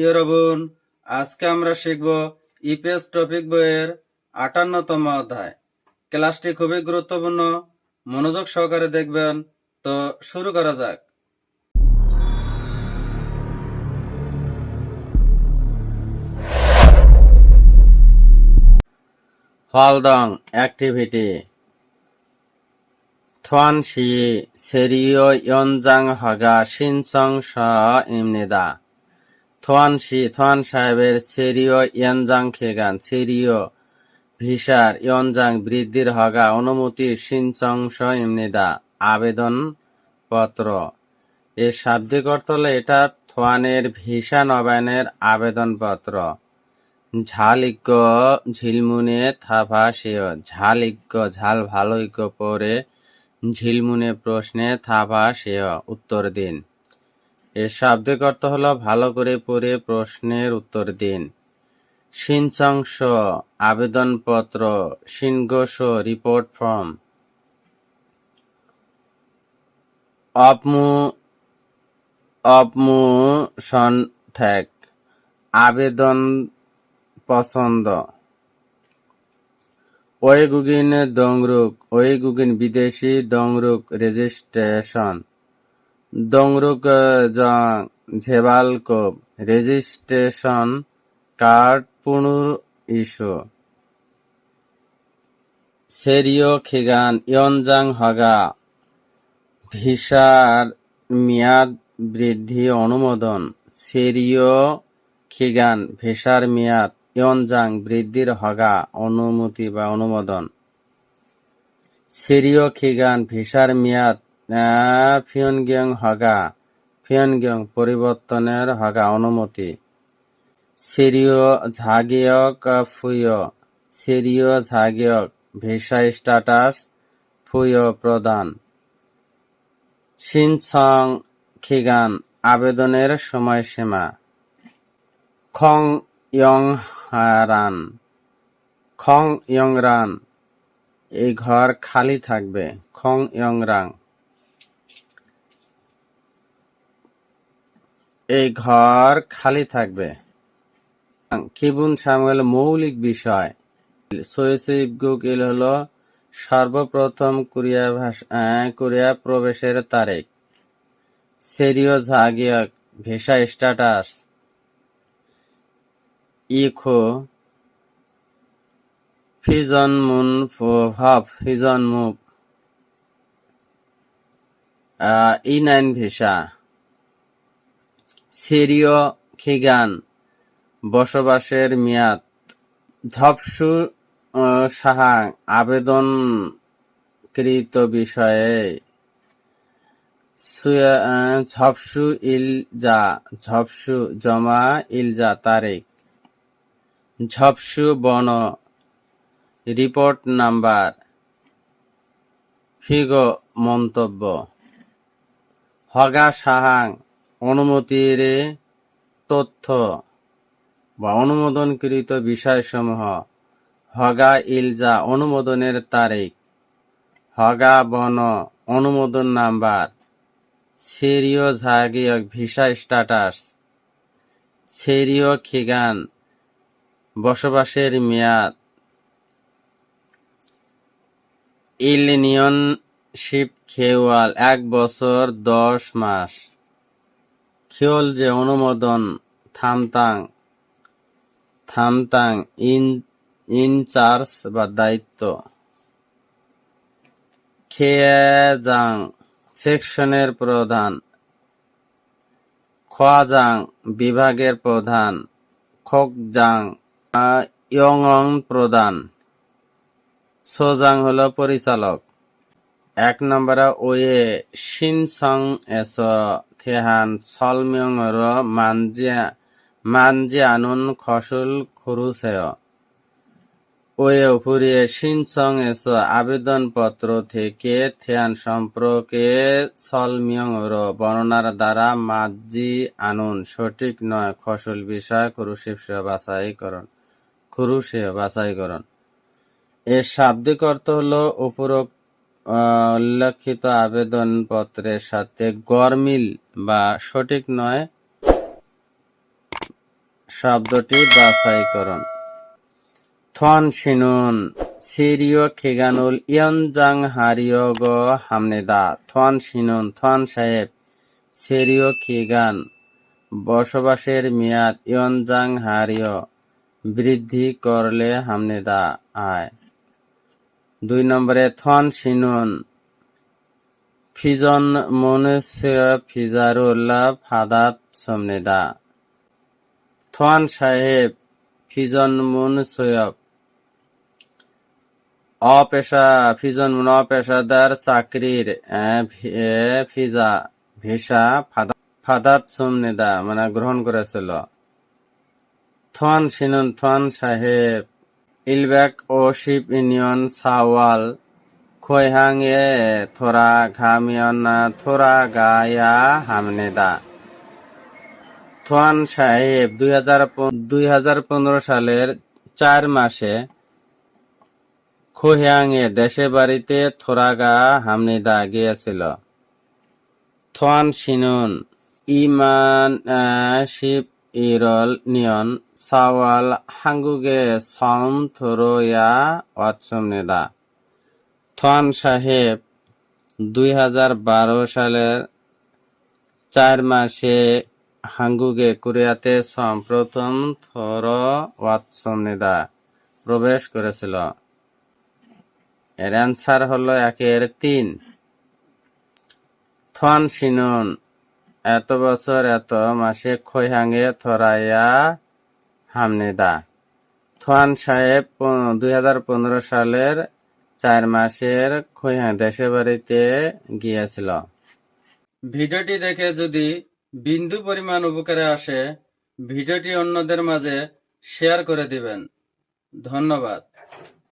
ইয়রবুন, আজকে আমরা শিখব ইপিএস টপিক বইয়ের আটান্নতম অধ্যায়। ক্লাসটি খুবই গুরুত্বপূর্ণ, মনোযোগ সহকারে দেখবেন, তো শুরু করা যাক। ফল দং অ্যাক্টিভিটি থোয়ানশি 세리오 연장하가 신청서입니다. থোয়ানশি থোয়ান সাহেবের সেরিও 연장 기간 সেরিও ভিসার 연장 বৃদ্ধির হগা অনুমতির 신청서입니다. আবেদন পত্র এর শাব্দিক অর্থ হলো এটা থোয়ানের ভিসা নবায়নের আবেদনপত্র ঝালিজ্ঞ ঝিলমুনে থাপা সেয় ঝালিজ্ঞ ঝাল ভালোইজ্ঞ পরে ঝিলমুনে প্রশ্নে থাবা সেয় উত্তর দিন। এর শাব্দিক অর্থ হলো, ভালো করে পড়ে প্রশ্নের উত্তর দিন। সিনচাংশ, আবেদনপত্র সিনগোষ রিপোর্ট ফর্ম। অপমু অপমু সন্ঠেক আবেদন পছন্দ। ওয়েগুগিন দংরুক ওয়েগুগিন বিদেশি দংরুক রেজিস্ট্রেশন। দংরুক ঝেবালকোপ রেজিস্ট্রেশন কার্ড পুনর ইস্যু। সেরিও খিগান, ইয়নজাং হগা। ভিসার মেয়াদ বৃদ্ধি অনুমোদন। সেরিও খিগান, ভিসার মেয়াদ। ইয়নজাং বৃদ্ধির হগা, অনুমতি বা অনুমোদন। সিরিয় খিগান ভিসার মেয়াদ ফিয়নগিয়ং হগা, ফিয়নগিয়ং পরিবর্তনের হগা, অনুমতি। সিরিয় ঝাগিয়ক ফুয়। সিরিয় ঝাগিয়ক, ভিসা স্ট্যাটাস, ফুয় প্রদান। সিনছং খিগান, আবেদনের সময়সীমা। খং ইয়ং রান খং ইয়ং রান এই ঘর খালি থাকবে। খং ইয়ং রাং এই ঘর খালি থাকবে। কিবুন সামুয়েল, মৌলিক বিষয়। সৈসিবগুক এল হলো সর্বপ্রথম কোরিয়া ভাষা কোরিয়া প্রবেশের তারিখ। সেরিও ঝাগিয়ক, ভিসা স্ট্যাটাস। ইখো ফিজন মুন ভাব ফিজন মুভ ই নাইন ভিসা। সিরিয় খিগান, বসবাসের মেয়াদ। ঝপসু সাহা, আবেদনকৃত বিষয়ে। ঝপসু ইলজা ঝপসু জমা ইলজা তারিখ। ঝপসু বন রিপোর্ট নাম্বার, ফিগো মন্তব্য। হগা সাহাং অনুমতির তথ্য বা অনুমোদনকৃত বিষয়সমূহ। হগা ইলজা অনুমোদনের তারিখ। হগা বন অনুমোদন নাম্বার, সেরিও ঝাগিয়ক ভিসা স্ট্যাটাস। সেরিও খিগান বসবাসের মেয়াদ। ইলিনিয়ন শিপ খেওয়াল এক বছর দশ মাস। খিওল যে অনুমোদন, থামতাং থামতাং ইন, ইনচার্জ বা দায়িত্ব। খেয়াজাং সেকশনের প্রধান। খোয়াজাং বিভাগের প্রধান। খোকজাং আহ, ইয়ংং প্রধান। সোজাং হলো পরিচালক। এক নম্বরে ওয়ে শিনসং এস থেহান সলমিয়ং র মানজিয়া মানজিয়ানুন খসুল খুরুসেয়। ওয়ে উপরে শিনসং এস আবেদনপত্র থেকে থেয়ান সম্পর্কে সলমিয়ং র বর্ণনার দ্বারা মাজি আনুন সঠিক নয় খসল বিষয় খুরুশিব বাছাইকরণ। খুরুশে বাছাইকরণ। এর শাব্দিক অর্থ হল উপরোক্ত উল্লেখিত আবেদনপত্রের সাথে গরমিল বা সঠিক নয় শব্দটি বাছাই করুন থন শিনুন সিরিয় খিগানুল ইয়নজাং হারিয় গ হামনেদা। থন শিনুন থন সাহেব, সিরিয় খিগান। বসবাসের মেয়াদ ইয়নজাং হারিয়। বৃদ্ধি করলে হামনেদা আয়। দুই নম্বরে, থন শিনুন ফিজন মনুষ্য ফিজারুল্লাহ ফাদাত সমনেদা থন সাহেব, ফিজন মুন মনুষ্য। অপেশা, ফিজন মুন অপেশাদার চাকরির ফিজা, ভিসা, ফাদা- ফাদাত সুমনেদা মানে গ্রহণ করেছিল। থন থন সাহেব, ইলবেক ও শিপ ইউনিয়ন সাওয়াল খৈহাং এ থোরা ঘামিয়ন থোরা গায়া হামনেদা। থোয়ান সাহেব দুই হাজার সালের চার মাসে খোহিয়াংয়ে দেশে বাড়িতে থোরাগা হামনিদা গিয়েছিল। থোয়ান সিনুন, ইমান ইরল নিয়ন সাওয়াল হাঙ্গুগে সম থোরোয়া ওয়াৎসুমনেদা থোয়ান সাহেব দুই হাজার বারো সালের চার মাসে হাঙ্গুগে কোরিয়াতে সম প্রথম থর ওয়াৎসমনিদা প্রবেশ করেছিল। এর অ্যান্সার হলো একের তিন। থন সিনুন এত বছর এত মাসে খৈহাঙ্গে থরাইয়া হামনেদা। থোয়ান সাহেব দুই হাজার পনেরো সালের চার মাসের খৈহাং দেশে বাড়িতে গিয়েছিল। ভিডিওটি দেখে যদি বিন্দু পরিমাণ উপকারে আসে, ভিডিওটি অন্যদের মাঝে শেয়ার করে দিবেন। ধন্যবাদ।